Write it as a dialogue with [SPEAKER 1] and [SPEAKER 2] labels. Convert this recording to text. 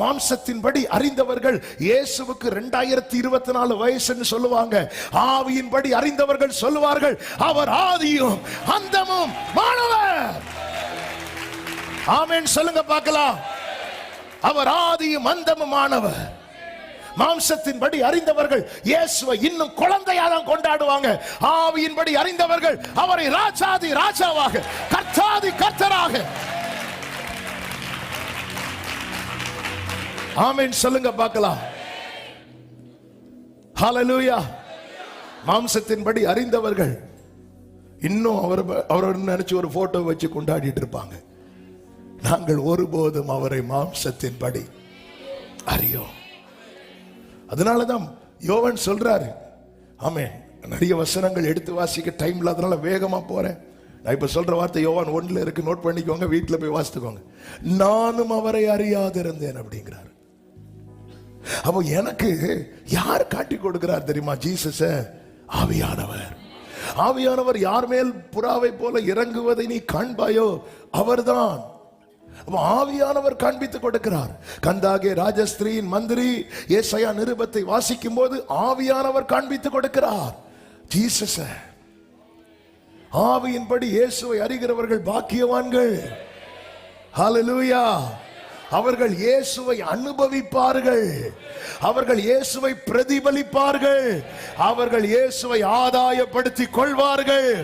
[SPEAKER 1] மாம்சத்தின்படி அறிந்தவர்கள் இயேசுவுக்கு ரெண்டாயிரத்தி இருபத்தி நாலு வயசுன்னு சொல்லுவாங்க. ஆவியின்படி அறிந்தவர்கள் சொல்லுவார்கள் அவர் ஆதியும் அந்தமும் மாணவர். ஆமேன் சொல்லுங்க பார்க்கலாம். அவர் ஆதியும் அந்தமுமானவர் மாம்சத்தின்படி அறிந்தவர்கள் இயேசுவை இன்னும் குழந்தையா தான் கொண்டாடுவாங்க. ஆவியின்படி அறிந்தவர்கள் அவரை ராஜாதி ராஜாவாக கர்த்தாதி கர்த்தராக ஆமீன். சொல்லுங்க பார்க்கலாம். ஹalleluya மாம்சத்தின்படி அறிந்தவர்கள் இன்னும் அவர் அவர் நினைச்சு ஒரு போட்டோ வச்சு கொண்டாடிட்டு இருப்பாங்க. நாங்கள் ஒருபோதும் அவரை மாம்சத்தின்படி அறியோம். அதனாலதான் யோவன் சொல்றாரு ஆமே நிறைய வசனங்கள் எடுத்து வாசிக்க டைம் இல்லாதனால வேகமா போறேன். நான் இப்ப சொல்ற வார்த்தை யோவான் ஒண்ணுல இருக்கு நோட் பண்ணிக்கோங்க வீட்டில் போய் வாசித்துக்கோங்க. நானும் அவரை அறியாதிருந்தேன் அப்படிங்கிறார். அப்போ எனக்கு யார் காட்டி கொடுக்கிறார் தெரியுமா? ஜீசஸ? ஆவியானவர். ஆவியானவர் யார் மேல் புறாவை போல இறங்குவதை நீ காண்பாயோ அவர்தான். ஆவியானவர் காண்பித்துக் கொடுக்கிறார். கந்தாகே ராஜஸ்திரியின் மந்திரி ஏசையா நிருபத்தை வாசிக்கும் போது ஆவியானவர் காண்பித்துக் கொடுக்கிறார். ஜீசஸ. ஆவியின்படி இயேசுவை அறிகிறவர்கள் பாக்கியவான்கள். ஹalleluya. அவர்கள் இயேசுவை அனுபவிப்பார்கள். அவர்கள் இயேசுவை பிரதிபலிப்பார்கள். அவர்கள் இயேசுவை ஆதாயப்படுத்திக் கொள்வார்கள்.